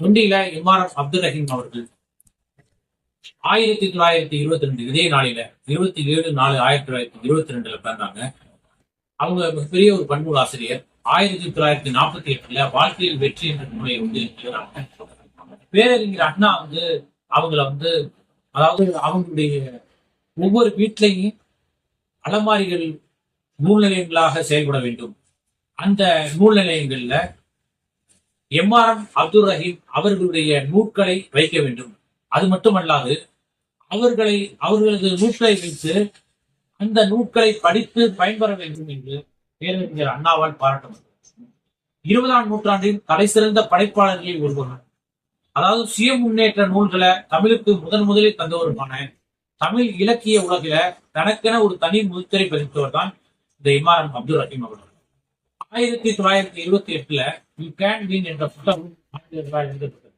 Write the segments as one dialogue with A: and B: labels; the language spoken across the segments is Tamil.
A: தொண்டியில எம்ஆர்எஃப் அப்துல் ரஹீம் அவர்கள். ஆயிரத்தி தொள்ளாயிரத்தி இருபத்தி ரெண்டு இதே நாளில இருபத்தி ஏழு நாலு ஆயிரத்தி தொள்ளாயிரத்தி இருபத்தி ரெண்டுல பிறந்தாங்க. அவங்க மிகப்பெரிய ஒரு பண்புகள் ஆசிரியர். ஆயிரத்தி தொள்ளாயிரத்தி நாற்பத்தி எட்டுல வாழ்க்கையில் வெற்றி என்ற நூலை வந்து எழுதுறாங்க பேரறிஞர் அண்ணா வந்து அவங்கள வந்து அதாவது அவங்களுடைய ஒவ்வொரு வீட்லையும் அலமாரிகள் நூல் நிலையங்களாக செயல்பட வேண்டும். அந்த நூல் நிலையங்கள்ல எம்ஆர்எம் அப்துல் ரஹீம் அவர்களுடைய நூட்களை வைக்க வேண்டும். அது மட்டுமல்லாது அவர்களை அவர்களது நூட்களை வைத்து அந்த நூட்களை படித்து பயன்பெற வேண்டும் என்று பேரறிஞர் அண்ணாவால் பாராட்டப்பட்டது. இருபதாம் நூற்றாண்டின் தலை சிறந்த படைப்பாளர்களில் ஒருவர் அதாவது சுய முன்னேற்ற நூல்களை தமிழுக்கு முதன் முதலில் தந்தவருமான தமிழ் இலக்கிய உலகில தனக்கென ஒரு தனி முத்திரை பதித்தவர் தான் இந்த இமாரம் அப்துல் ரஹீம் அவர்கள். ஆயிரத்தி தொள்ளாயிரத்தி இருபத்தி எட்டுல யூ கேன் வின் என்ற புத்தகம் ஆசிரியர்களால் எழுதப்பட்டது.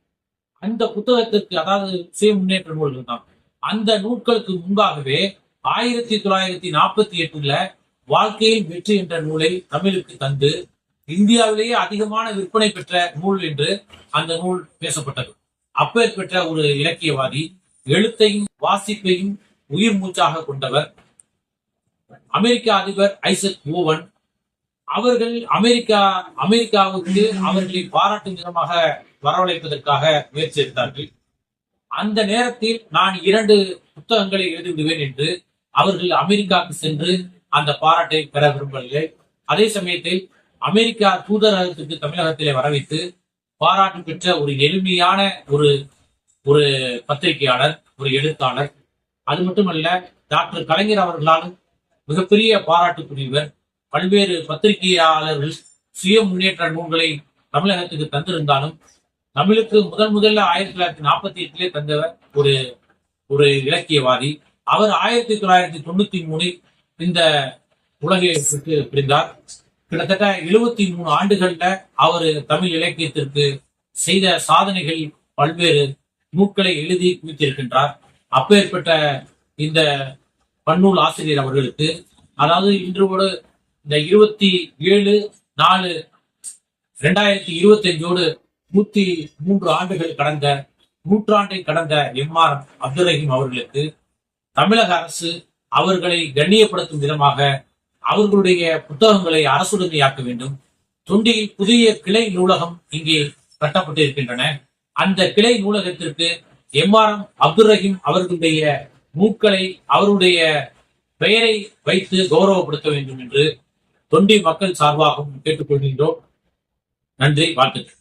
A: அந்த புத்தகத்திற்கு அதாவது சுய முன்னேற்ற நூல்கள் தான் அந்த நூல்களுக்கு முன்பாகவே ஆயிரத்தி தொள்ளாயிரத்தி நாற்பத்தி எட்டுல வாழ்க்கையில் வெற்றி என்ற நூலை தமிழுக்கு தந்து இந்தியாவிலேயே அதிகமான விற்பனை பெற்ற நூல் என்று அந்த நூல் பேசப்பட்டது. அப்பேற்பட்ட ஒரு இலக்கியவாதி எழுத்தையும் வாசிப்பையும் உயிர் மூச்சாக கொண்டவர். அமெரிக்க அதிபர் ஐசக் ஓவன் அவர்கள் அமெரிக்கா அமெரிக்காவுக்கு அவர்களை பாராட்டும் விதமாக வரவழைப்பதற்காக முயற்சி எடுத்தார்கள். அந்த நேரத்தில் நான் இரண்டு புத்தகங்களை எழுதிவிடுவேன் என்று அவர்கள் அமெரிக்காவுக்கு சென்று அந்த பாராட்டை பெற விரும்பவில்லை. அதே சமயத்தில் அமெரிக்கா தூதரகத்துக்கு தமிழகத்திலே வரவைத்து பாராட்டு பெற்ற ஒரு எளிமையான ஒரு ஒரு பத்திரிகையாளர் ஒரு எழுத்தாளர். அது மட்டுமல்ல டாக்டர் கலைஞர் அவர்களாலும் மிகப்பெரிய பாராட்டுக்குரியவர் பல்வேறு பத்திரிகையாளர்கள் சுய முன்னேற்ற நூல்களை தமிழகத்துக்கு தந்திருந்தாலும் தமிழுக்கு முதன் முதல்ல ஆயிரத்தி தொள்ளாயிரத்தி நாற்பத்தி எட்டிலே தந்தவர் ஒரு ஒரு இலக்கியவாதி அவர் ஆயிரத்தி தொள்ளாயிரத்தி தொண்ணூத்தி மூணில் இந்த உலகை விட்டு பிரிந்தார். கிட்டத்தட்ட எழுபத்தி மூணு ஆண்டுகள்ல அவர் தமிழ் இலக்கியத்திற்கு செய்த சாதனைகள் பல்வேறு நூல்களை எழுதி குவித்திருக்கின்றார். அப்பேற்பட்ட இந்த பன்னூல் ஆசிரியர் அவர்களுக்கு அதாவது இன்று ஒரு இந்த இருபத்தி ஏழு நாலு ரெண்டாயிரத்தி இருபத்தி அஞ்சோடு நூத்தி மூன்று ஆண்டுகள் கடந்த நூற்றாண்டை கடந்த எம்ஆர் அப்துல் ரஹீம் அவர்களுக்கு தமிழக அரசு அவர்களை கண்ணியப்படுத்தும் விதமாக அவர்களுடைய புத்தகங்களை அரசுடைமையாக்க வேண்டும். தொண்டியில் புதிய கிளை நூலகம் இங்கே கட்டப்பட்டிருக்கின்றன. அந்த கிளை நூலகத்திற்கு எம்ஆர்எம் அப்துல் ரஹீம் அவர்களுடைய நூல்களை அவருடைய பெயரை வைத்து கௌரவப்படுத்த வேண்டும் என்று தொண்டி மக்கள் சார்பாகவும் கேட்டுக்கொள்கின்றோம். நன்றி வாழ்த்துக்கள்.